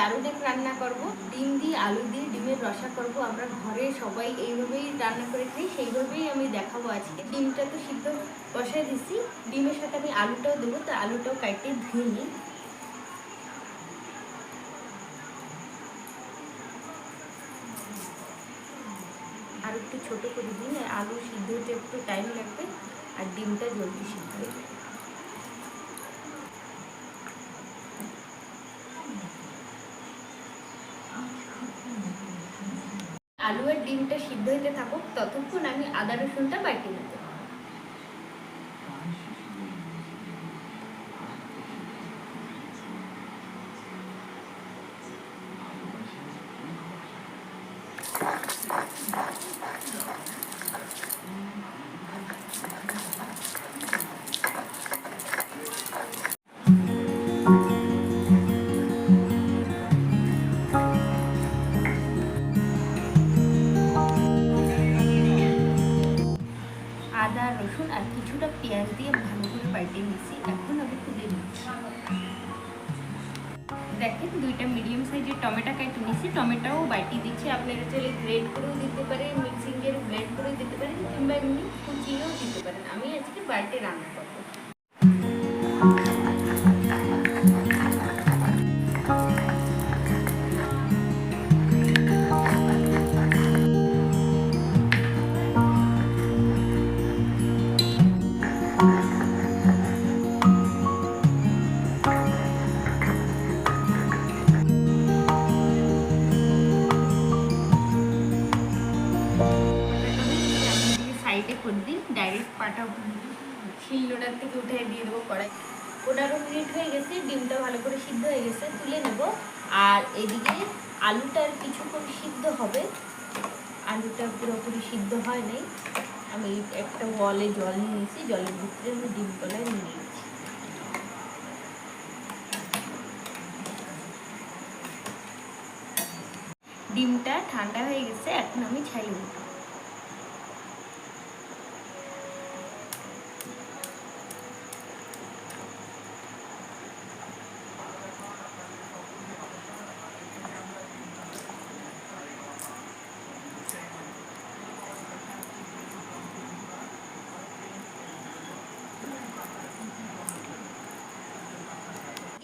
দারুণ এক রান্না করব। ডিম দিয়ে আলু দিয়ে ডিমের রসা করব। আমরা ঘরে সবাই এইভাবেই রান্না করে খাই, সেইভাবেই আমি দেখাবো আজকে। ডিমটা তো সিদ্ধ বসায় দিছি। ডিমের সাথে আমি আলুটাও দেবো, তো আলুটাও কাটে ধুয়ে নিই। আর একটু ছোটো করে দিন আলু সিদ্ধ হতে একটু টাইম লাগবে, আর ডিমটা জলদি সিদ্ধ হয়ে আলু আর ডিমটা সিদ্ধ হতে থাকুক ততক্ষণ আমি আদা রসুনটা বাটি নেব আদা রসুন আর কিছুটা পেঁয়াজ দিয়ে ভালো করে পাল্টে নিয়েছি এখন আমি তুলে নিচ্ছি। দেখেন, দুইটা মিডিয়াম সাইজের টমেটো কেটে নিয়েছি টমেটোও বাটি দিচ্ছি। আপনারা চাইলে গ্রেড করেও দিতে পারেন মিক্সিং এর গ্রেড করেও দিতে পারেন, কিংবা এমনি কুচিয়েও দিতে পারেন। আমি আজকে বাড়িতে রান্না করব। উঠে দিয়ে দেবো কড়াই। পনেরো মিনিট হয়ে গেছে, ডিমটা ভালো করে সিদ্ধ হয়ে গেছে, তুলে নেব। আর এদিকে আলুটা আর কিছুক্ষণ সিদ্ধ হবে। আলুটা পুরোপুরি সিদ্ধ হয় নাই। আমি একটা ওয়ালে জল নিয়েছি, জলের ভিতরে আমি ডিম কলায় নিয়ে নিয়েছি। ডিমটা ঠান্ডা হয়ে গেছে, এখন আমি ছাইলে দেবো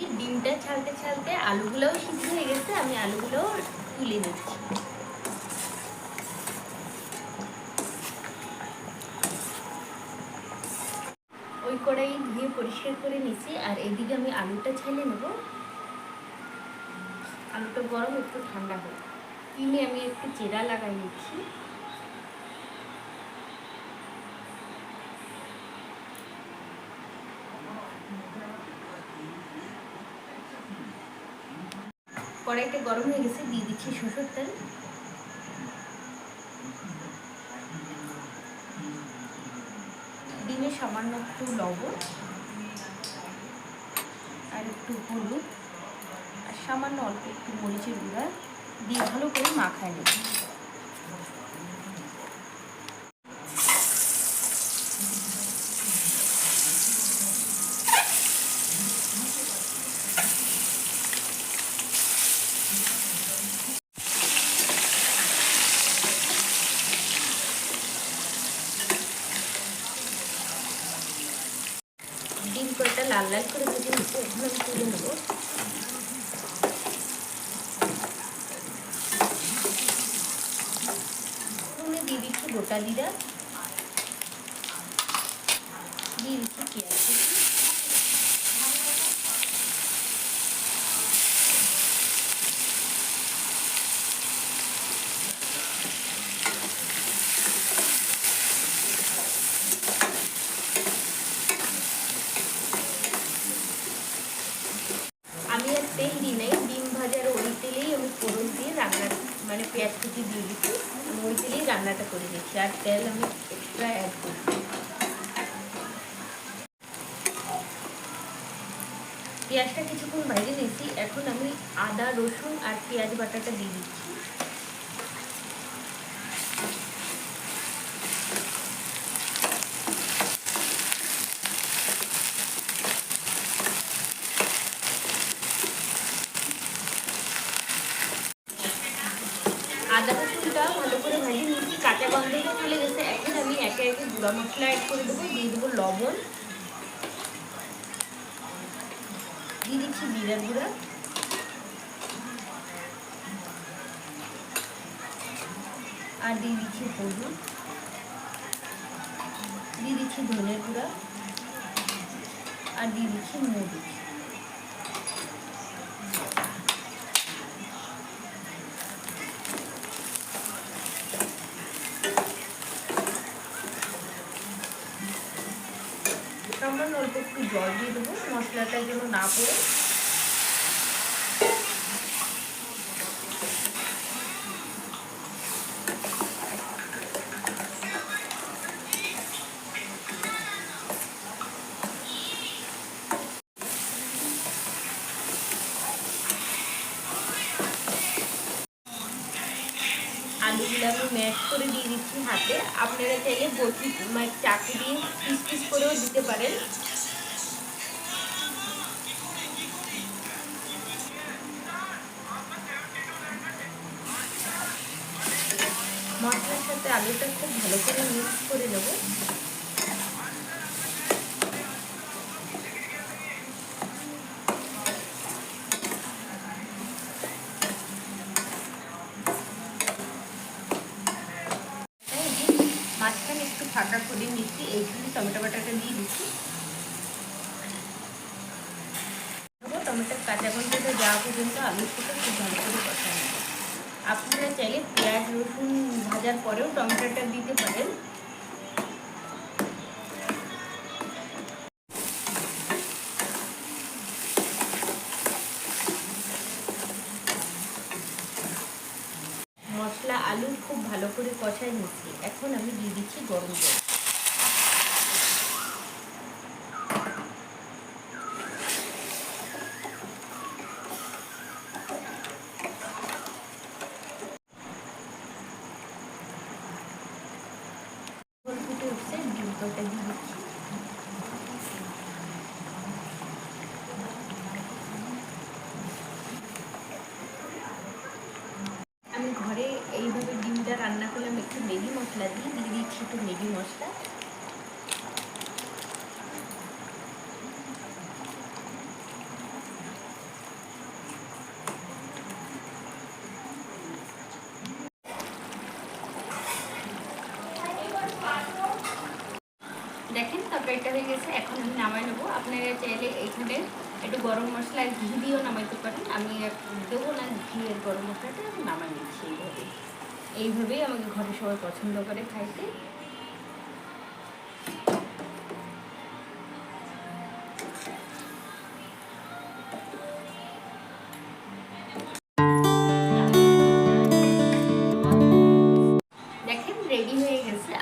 এই ডিমটা ছালতে ছালতে আলুগুলোও সিদ্ধ হয়ে গেছে, আমি আলুগুলোও তুলে নিচ্ছি। ওই কড়াই ধুয়ে পরিষ্কার করে নিচ্ছি আর এদিকে আমি আলুটা ছেলে নেব। আলুটা গরম, একটু ঠান্ডা হোক। তিলে আমি একটু চেরা লাগাই নিচ্ছি। কড়াইটা গরম হয়ে গেছে, দিয়ে দিচ্ছি সরষের তেল। ডিমে সামান্য একটু লবণ আর একটু হলুদ আর সামান্য অল্প একটু মরিচের গুঁড়া দিয়ে ভালো করে মাখায় নেব। ডিম কয়েকটা লাল লাল করে ভেজে নিচ্ছি, এখন আমি তুলে নেব। ফোড়নে দিয়ে দিচ্ছি গোটা জিরা, দিয়ে দিচ্ছি পেঁয়াজ রান্নাটা করে দিচ্ছি আর তেল আমি এক্সট্রা অ্যাড করছি। পেঁয়াজটা কিছুক্ষণ বাইরে নিয়েছি, এখন আমি আদা, রসুন আর পেঁয়াজ বাটাটা দিয়ে দিচ্ছি। আদা রসুনটা ভালো করে ভাজি নিচ্ছি কাঁচা গন্ধটা চলে গেছে। এখন আমি একে একে গুঁড়া মশলা অ্যাড করে দেবো। দিয়ে দেবো লবণ। দিয়ে দিচ্ছি জিরা গুঁড়া। আর দিয়ে দিচ্ছি হলুদ। দিয়ে দিচ্ছি ধনে গুঁড়া। আর দিয়ে দিচ্ছি মরিচ। অল্প একটু জল দিয়ে দেবো, মশলাটা যেন না পড়ে। আলুগুলো আমি ম্যাশ করে দিয়ে দিচ্ছি হাতে। আপনারা চাইলে মানে চাকু দিয়ে পিস পিস করেও দিতে পারেন। আলুটা খুব ভালো করে মিক্স করে নেব। মাঝখানে একটু ফাঁকা করে নিচ্ছি এইখানে টমেটো বাটাটা দিয়ে দিচ্ছি। টমেটোর কাঁচা গন্ধটা যাওয়া পর্যন্ত আলুর সাথে খুব ভালো করে কষানো। আপনারা চাইলে পেঁয়াজ, রসুন ভাজার পরেও টমেটোটা দিতে পারেন। মশলা, আলু খুব ভালো করে কষায় নিচ্ছি। এখন আমি দিয়ে দিচ্ছি গরম জল ফুটে উঠছে ডিমটা দিয়ে দিচ্ছি আমি ঘরে এইভাবে ডিমটা রান্না করলাম একটু ম্যাগি মশলা দিয়ে দিয়ে দিচ্ছি একটু ম্যাগি মশলা। দেখেন, তরকারিটা হয়ে গেছে, এখন আমি নামাই নেব। আপনারা চাইলে এইখানে একটু গরম মশলা ঘি দিয়েও নামাইতে পারেন। আমি দেবো না ঘি আর গরম মশলাটা, আমি নামাই নিচ্ছি এইভাবে। এইভাবেই আমাকে ঘরে সবাই পছন্দ করে খাইতে।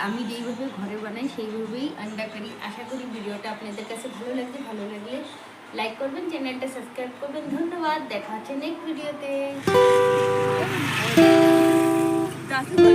আমি যেইভাবে ঘরে বানাই, সেইভাবেই আন্ডা কারি। আশা করি ভিডিওটা আপনাদের কাছে ভালো লাগবে। ভালো লাগলে লাইক করবেন, চ্যানেলটা সাবস্ক্রাইব করবেন। ধন্যবাদ। দেখা হচ্ছে নেক্সট ভিডিওতে গাছে